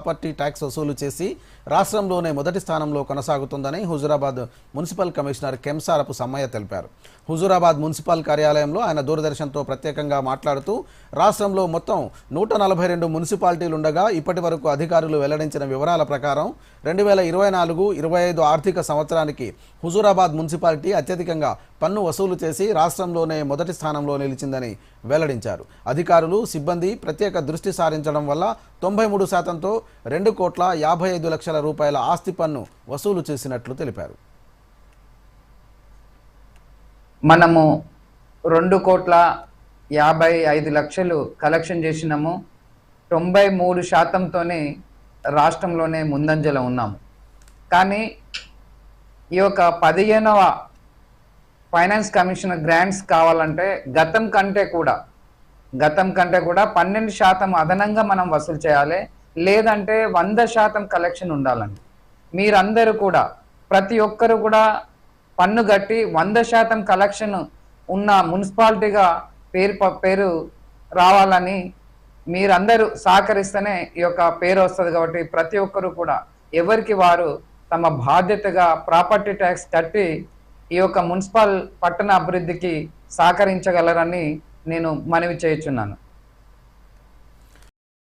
Property tax వసూలు చేసి రాష్ట్రంలోనే మొదటి స్థానంలో కొనసాగుతుందని హుజూరాబాద్ మున్సిపల్ కమిషనర్ కెంసారపు సమ్మయ్య తెలిపారు. హుజురాబాద్ మున్సిపల్ కార్యాలయంలో ఆయన దూరదర్శన్తో ప్రత్యేకంగా మాట్లాడుతూ రాష్ట్రంలో మొత్తం నూట నలభై రెండు మున్సిపాలిటీలుండగా ఇప్పటి వరకు అధికారులు వెల్లడించిన వివరాల ప్రకారం రెండు వేల ఇరవై నాలుగు ఇరవై ఐదు ఆర్థిక సంవత్సరానికి హుజూరాబాద్ మున్సిపాలిటీ అత్యధికంగా పన్ను వసూలు చేసి రాష్ట్రంలోనే మొదటి స్థానంలో నిలిచిందని వెల్లడించారు. అధికారులు సిబ్బంది ప్రత్యేక దృష్టి సారించడం వల్ల తొంభై మూడు శాతంతో రెండు కోట్ల యాభై ఐదు లక్షల రూపాయల ఆస్తి పన్ను వసూలు చేసినట్లు తెలిపారు. మనము రెండు కోట్ల యాభై ఐదు లక్షలు కలెక్షన్ చేసినాము. తొంభై మూడు శాతంతోనే రాష్ట్రంలోనే ముందంజలో ఉన్నాము. కానీ ఈ యొక్క పదిహేనవ ఫైనాన్స్ కమిషన్ గ్రాంట్స్ కావాలంటే గతం కంటే కూడా గతం కంటే కూడా పన్నెండు శాతం అదనంగా మనం వసూలు చేయాలి. లేదంటే వంద శాతం కలెక్షన్ ఉండాలండి. మీరందరూ కూడా ప్రతి ఒక్కరు కూడా పన్ను కట్టి వంద శాతం కలెక్షన్ ఉన్న మున్సిపాలిటీగా పేరు పేరు రావాలని మీరందరూ సహకరిస్తేనే ఈ యొక్క పేరు వస్తుంది కాబట్టి ప్రతి ఒక్కరు కూడా ఎవరికి వారు తమ బాధ్యతగా ప్రాపర్టీ ట్యాక్స్ కట్టి ఈ యొక్క మున్సిపల్ పట్టణ అభివృద్ధికి సహకరించగలరని నేను మనవి చేయుచున్నాను.